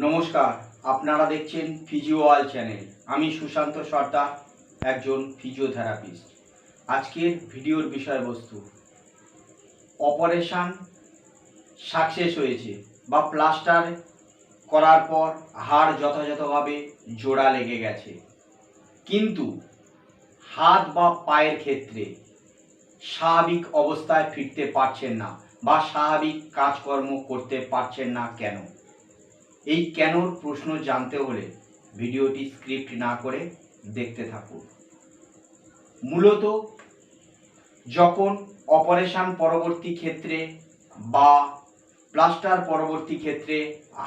নমস্কার, আপনারা দেখছেন ফিজিওয়াল চ্যানেল আমি সুশান্ত সর্দার, একজন ফিজিওথেরাপিস্ট আজকের ভিডিওর বিষয়বস্তু অপারেশন সাকসেস হয়েছে বা প্লাস্টার করার পর হাড় যথাযথভাবে জোড়া লেগে গেছে। কিন্তু হাত বা পায়ের ক্ষেত্রে স্বাভাবিক অবস্থায় ফিরতে পারছেন না বা স্বাভাবিক কাজকর্ম করতে পারছেন না কেন? এই কেনর প্রশ্ন জানতে হলে ভিডিওটি স্ক্রিপ্ট না করে দেখতে থাকুন। মূলত যখন অপারেশন পরবর্তী ক্ষেত্রে বা প্লাস্টার পরবর্তী ক্ষেত্রে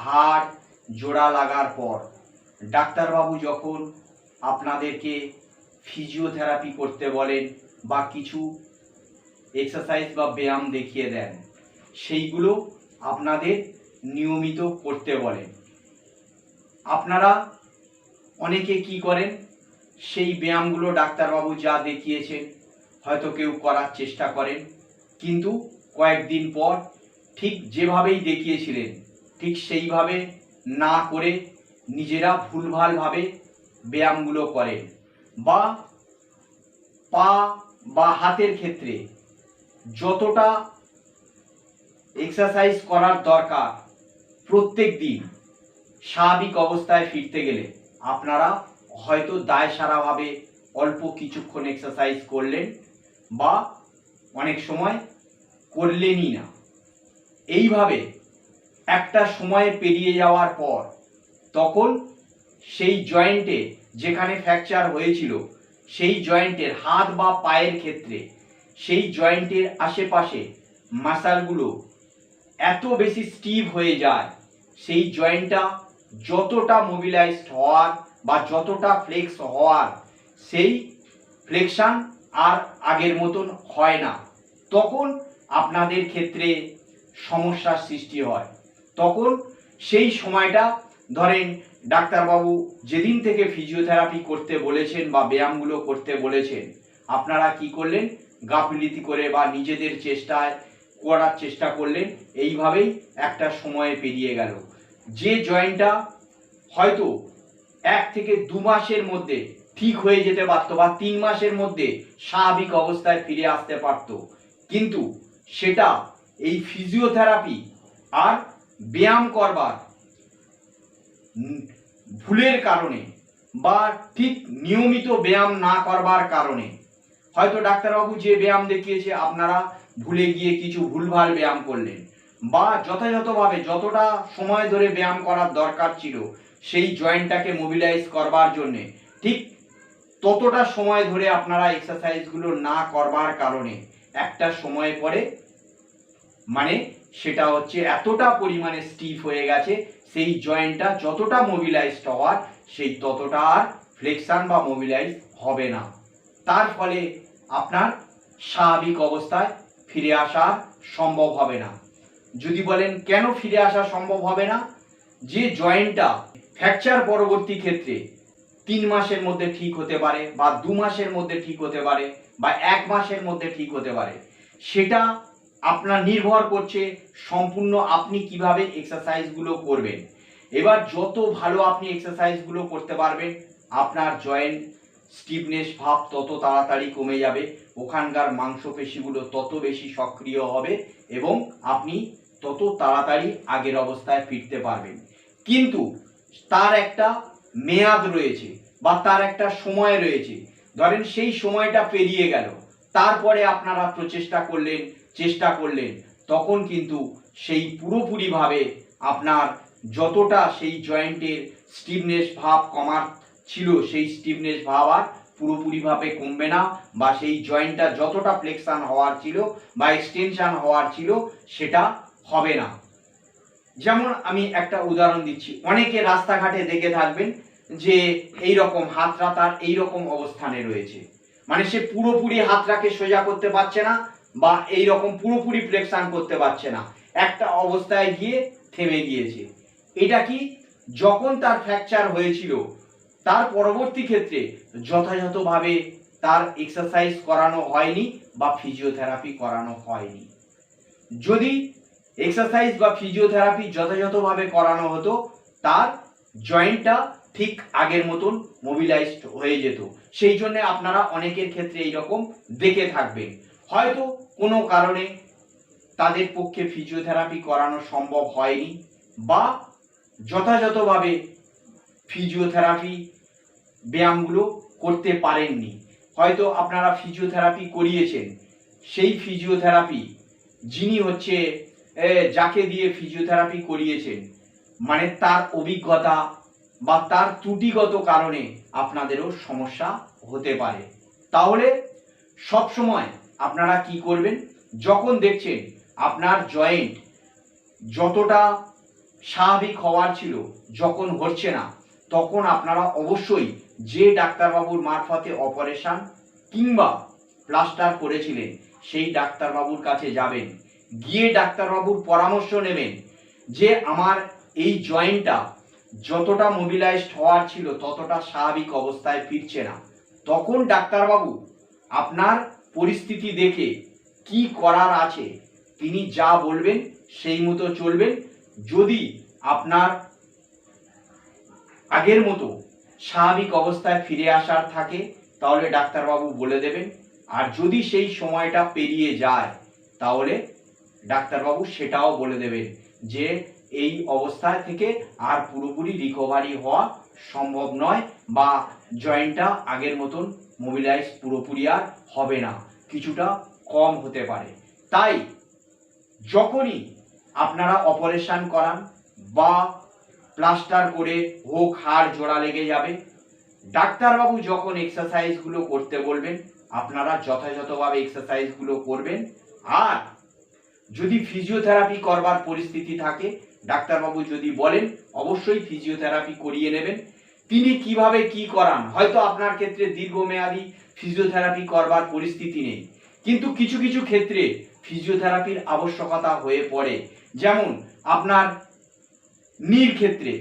হাড় জোড়া লাগার পর ডাক্তারবাবু যখন আপনাদেরকে ফিজিওথেরাপি করতে বলেন বা কিছু এক্সারসাইজ বা ব্যায়াম দেখিয়ে দেন, সেইগুলো আপনাদের নিয়মিত করতে বলেন আপনারা অনেকে কি করেন? সেই ব্যায়ামগুলো ডাক্তারবাবু যা দেখিয়েছেন, হয়তো কেউ করার চেষ্টা করেন। কিন্তু কয়েকদিন পর ঠিক যেভাবেই দেখিয়েছিলেন, ঠিক সেইভাবে না করে নিজেরা ভুলভালভাবে ব্যায়ামগুলো করেন। বা পা বা হাতের ক্ষেত্রে যতটা এক্সারসাইজ করার দরকার প্রত্যেক দিন স্বাভাবিক অবস্থায় ফিরতে গেলে আপনারা হয়তো দায় সারাভাবে অল্প কিছুক্ষণ এক্সারসাইজ করলেন বা অনেক সময় করলেনই না। এইভাবে একটা সময় পেরিয়ে যাওয়ার পর তখন সেই জয়েন্টে যেখানে ফ্র্যাকচার হয়েছিল, সেই জয়েন্টের হাত বা পায়ের ক্ষেত্রে সেই জয়েন্টের আশেপাশে মাসালগুলো এত বেশি স্টিভ হয়ে যায়, সেই জয়েন্টটা যতটা মোবিলাইজড হওয়ার বা যতটা ফ্লেক্স হওয়ার, সেই ফ্লেকশান আর আগের মতন হয় না। তখন আপনাদের ক্ষেত্রে সমস্যার সৃষ্টি হয়। তখন সেই সময়টা ধরেন ডাক্তারবাবু যেদিন থেকে ফিজিওথেরাপি করতে বলেছেন বা ব্যায়ামগুলো করতে বলেছেন, আপনারা কি করলেন? গাফিলিতি করে বা নিজেদের চেষ্টায় করার চেষ্টা করলেন এইভাবেই একটা সময় পেরিয়ে গেল। যে জয়েন্টটা হয়তো এক থেকে দু মাসের মধ্যে ঠিক হয়ে যেতে পারতো বা তিন মাসের মধ্যে স্বাভাবিক অবস্থায় ফিরে আসতে পারতো, কিন্তু সেটা এই ফিজিওথেরাপি আর ব্যায়াম করবার ভুলের কারণে বা ঠিক নিয়মিত ব্যায়াম না করবার কারণে। হয়তো ডাক্তারবাবু যে ব্যায়াম দেখিয়েছে, আপনারা ভুলে গিয়ে কিছু ভুলভাল ব্যায়াম করলেন। বা যথাযথভাবে যতটা সময় ধরে ব্যায়াম করার দরকার ছিল, সেই জয়েন্টটাকে মোবিলাইজ করবার জন্যে ঠিক ততটা সময় ধরে আপনারা এক্সারসাইজগুলো না করবার কারণে একটা সময় পরে মানে সেটা হচ্ছে এতটা পরিমাণে স্টিফ হয়ে গেছে, সেই জয়েন্টটা যতটা মোবিলাইজড হওয়ার, সেই ততটা আর ফ্লেকশন বা মোবিলাইজ হবে না। তার ফলে আপনার স্বাভাবিক অবস্থায় ফিরে আসা সম্ভব হবে না। যদি বলেন, কেন ফিরে আসা সম্ভব হবে না? যে জয়েন্টটা ফ্র্যাকচার পরবর্তী ক্ষেত্রে তিন মাসের মধ্যে ঠিক হতে পারে, বা দু মাসের মধ্যে ঠিক হতে পারে, বা এক মাসের মধ্যে ঠিক হতে পারে, সেটা আপনার নির্ভর করছে সম্পূর্ণ আপনি কীভাবে এক্সারসাইজগুলো করবেন। এবার যত ভালো আপনি এক্সারসাইজগুলো করতে পারবেন, আপনার জয়েন্ট স্টিফনেস ভাব তত তাড়াতাড়ি কমে যাবে। ওখানকার মাংসপেশিগুলো তত বেশি সক্রিয় হবে এবং আপনি তত তাড়াতাড়ি আগের অবস্থায় ফিরতে পারবেন। কিন্তু তার একটা মেয়াদ রয়েছে বা তার একটা সময় রয়েছে। ধরেন সেই সময়টা পেরিয়ে গেল, তারপরে আপনারা প্রচেষ্টা করলেন, চেষ্টা করলেন, তখন কিন্তু সেই পুরোপুরিভাবে আপনার যতটা সেই জয়েন্টের স্টিফনেস ভাব কমার ছিল, সেই স্টিফনেস ভাব আর পুরোপুরিভাবে কমবে না, বা সেই জয়েন্টটা যতটা ফ্লেকশন হওয়ার ছিল বা এক্সটেনশন হওয়ার ছিল, সেটা হবে না। যেমন আমি একটা উদাহরণ দিচ্ছি, অনেকে রাস্তাঘাটে দেখে থাকবেন যে এই রকম হাতটা তার এই রকম অবস্থানে রয়েছে। মানে সে পুরোপুরি হাতটাকে সোজা করতে পারছে না, বা এই রকম পুরোপুরি ফ্লেকশন করতে পারছে না। একটা অবস্থায় গিয়ে থেমে গিয়েছে। এটা কি? যখন তার ফ্র্যাকচার হয়েছিল তার পরবর্তী ক্ষেত্রে যথাযথভাবে তার এক্সারসাইজ করানো হয়নি বা ফিজিওথেরাপি করানো হয়নি। যদি এক্সারসাইজ বা ফিজিওথেরাপি যথাযথভাবে করানো হতো, তার জয়েন্টটা ঠিক আগের মতন মোবিলাইজড হয়ে যেত। সেই জন্য আপনারা অনেকের ক্ষেত্রে এইরকম দেখে থাকবেন। হয়তো কোনো কারণে তাদের পক্ষে ফিজিওথেরাপি করানো সম্ভব হয়নি বা যথাযথভাবে ফিজিওথেরাপি ব্যায়ামগুলো করতে পারেননি। হয়তো আপনারা ফিজিওথেরাপি করিয়েছেন। সেই ফিজিওথেরাপি যিনি হচ্ছে যাকে দিয়ে ফিজিওথেরাপি করিয়েছেন মানে তার অভিজ্ঞতা বা তার ত্রুটিগত কারণে আপনাদেরও সমস্যা হতে পারে। তাহলে সব সময় আপনারা কি করবেন? যখন দেখছেন আপনার জয়েন্ট যতটা স্বাভাবিক হওয়ার ছিল, যখন হচ্ছে না, তখন আপনারা অবশ্যই যে ডাক্তারবাবুর মারফতে অপারেশন কিংবা প্লাস্টার করেছিলেন, সেই ডাক্তারবাবুর কাছে যাবেন। গিয়ে ডাক্তারবাবুর পরামর্শ নেবেন যে আমার এই জয়েন্টটা যতটা মোবিলাইজড হওয়ার ছিল, ততটা স্বাভাবিক অবস্থায় ফিরছে না। তখন ডাক্তারবাবু আপনার পরিস্থিতি দেখে কি করার আছে, তিনি যা বলবেন সেই মতো চলবেন। যদি আপনার আগের মতো স্বাভাবিক অবস্থায় ফিরে আসার থাকে, তাহলে ডাক্তারবাবু বলে দেবেন। আর যদি সেই সময়টা পেরিয়ে যায়, তাহলে ডাক্তারবাবু সেটাও বলে দেবেন যে, এই অবস্থা থেকে আর পুরোপুরি রিকভারি হওয়া সম্ভব নয় বা জয়েন্টটা আগের মতন মোবিলাইজ পুরোপুরি আর হবে না, কিছুটা কম হতে পারে। তাই যখনই আপনারা অপারেশন করান বা প্লাস্টার করে হোক হাড় জোড়া লেগে যাবে। ডাক্তারবাবু যখন এক্সারসাইজগুলো করতে বলবেন, আপনারা যথাযথভাবে এক্সারসাইজগুলো করবেন। আর যদি ফিজিওথেরাপি করবার পরিস্থিতি থাকে, ডাক্তারবাবু যদি বলেন, অবশ্যই ফিজিওথেরাপি করিয়ে নেবেন। তিনি কীভাবে কি করান? হয়তো আপনার ক্ষেত্রে দীর্ঘমেয়াদী ফিজিওথেরাপি করবার পরিস্থিতি নেই। কিন্তু কিছু কিছু ক্ষেত্রে ফিজিওথেরাপির আবশ্যকতা হয়ে পড়ে। যেমন, আপনার নির ক্ষেত্রে।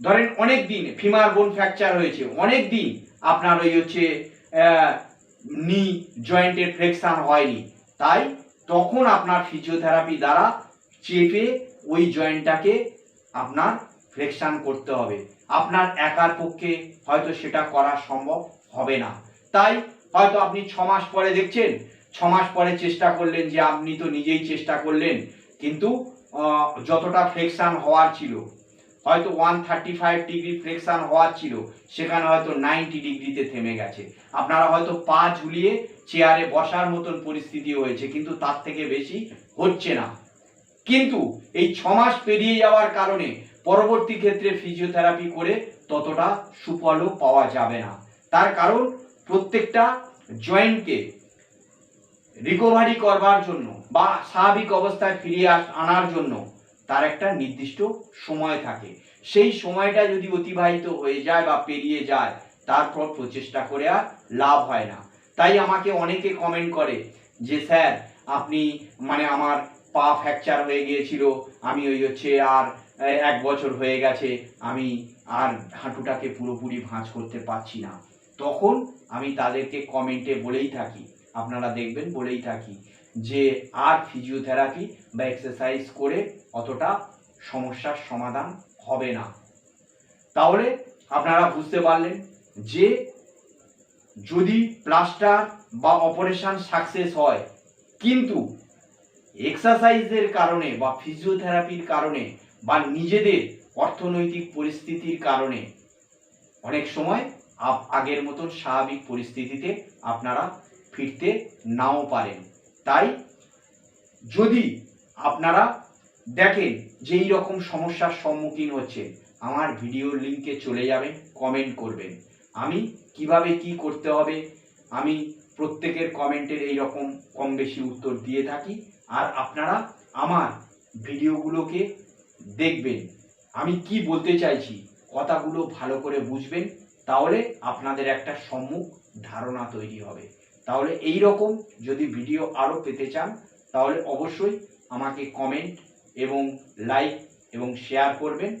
ধরেন অনেক দিন ফিমার বোন ফ্র্যাকচার হয়েছে, অনেক দিন আপনার ওই হচ্ছে নি জয়েন্টের ফ্লেকশন হয়নি। তাই তখন আপনার ফিজিওথেরাপি দ্বারা চেপে ওই জয়েন্টটাকে আপনার ফ্লেকশন করতে হবে। আপনার একার পক্ষে হয়তো সেটা করা সম্ভব হবে না। তাই হয়তো আপনি ছ মাস পরে দেখছেন, ছ মাস পরে চেষ্টা করলেন যে আপনি তো নিজেই চেষ্টা করলেন, কিন্তু যতটা ফ্লেকশন হওয়ার ছিল হয়তো one thirty five degree flexion হওয়ার ছিল, সেখানে হয়তো নাইনটি ডিগ্রিতে থেমে গেছে। আপনারা হয়তো পা ঝুলিয়ে চেয়ারে বসার মতন পরিস্থিতি হয়েছে, কিন্তু তার থেকে বেশি হচ্ছে না। কিন্তু এই ছ মাস পেরিয়ে যাওয়ার কারণে পরবর্তী ক্ষেত্রে ফিজিওথেরাপি করে ততটা সুফলও পাওয়া যাবে না। তার কারণ, প্রত্যেকটা জয়েন্টকে রিকভারি করবার জন্য বা স্বাভাবিক অবস্থায় ফিরিয়ে আনার জন্য তার একটা নির্দিষ্ট সময় থাকে। সেই সময়টা যদি অতিবাহিত হয়ে যায় বা পেরিয়ে যায়, তারপর প্রচেষ্টা করে আর লাভ হয় না। তাই আমাকে অনেকে কমেন্ট করে যে, স্যার, আপনি মানে আমার পা ফ্র্যাকচার হয়ে গিয়েছিল, আমি ওই হচ্ছে আর এক বছর হয়ে গেছে, আমি আর হাঁটুটাকে পুরোপুরি ভাঁজ করতে পারছি না। তখন আমি তাদেরকে কমেন্টে বলেই থাকি। আপনারা দেখবেন বলেই থাকি। যে আর ফিজিওথেরাপি বা এক্সারসাইজ করে অতটা সমস্যার সমাধান হবে না। তাহলে আপনারা বুঝতে পারলেন যে যদি প্লাস্টার বা অপারেশন সাকসেস হয়, কিন্তু এক্সারসাইজের কারণে বা ফিজিওথেরাপির কারণে বা নিজেদের অর্থনৈতিক পরিস্থিতির কারণে অনেক সময় আগের মতন স্বাভাবিক পরিস্থিতিতে আপনারা ফিরতে নাও পারেন। তাই যদি আপনারা দেখেন যে রকম সমস্যার সম্মুখীন হচ্ছে, আমার ভিডিওর লিঙ্কে চলে যাবেন কমেন্ট করবেন। আমি কীভাবে কি করতে হবে, আমি প্রত্যেকের কমেন্টের এই রকম কম বেশি উত্তর দিয়ে থাকি, আর আপনারা আমার ভিডিওগুলোকে দেখবেন। আমি কি বলতে চাইছি, কথাগুলো ভালো করে বুঝবেন, তাহলে আপনাদের একটা সম্মুখ ধারণা তৈরি হবে। তাহলে এই রকম যদি ভিডিও আরও পেতে চান, তাহলে অবশ্যই আমাকে কমেন্ট এবং লাইক এবং শেয়ার করবেন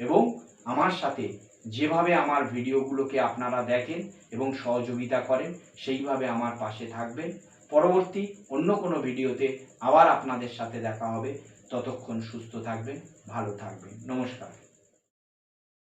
এবং আমার সাথে যেভাবে আমার ভিডিওগুলোকে আপনারা দেখেন এবং সহযোগিতা করেন, সেইভাবে আমার পাশে থাকবেন। পরবর্তী অন্য কোনো ভিডিওতে আবার আপনাদের সাথে দেখা হবে। ততক্ষণ সুস্থ থাকবেন, ভালো থাকবেন। নমস্কার।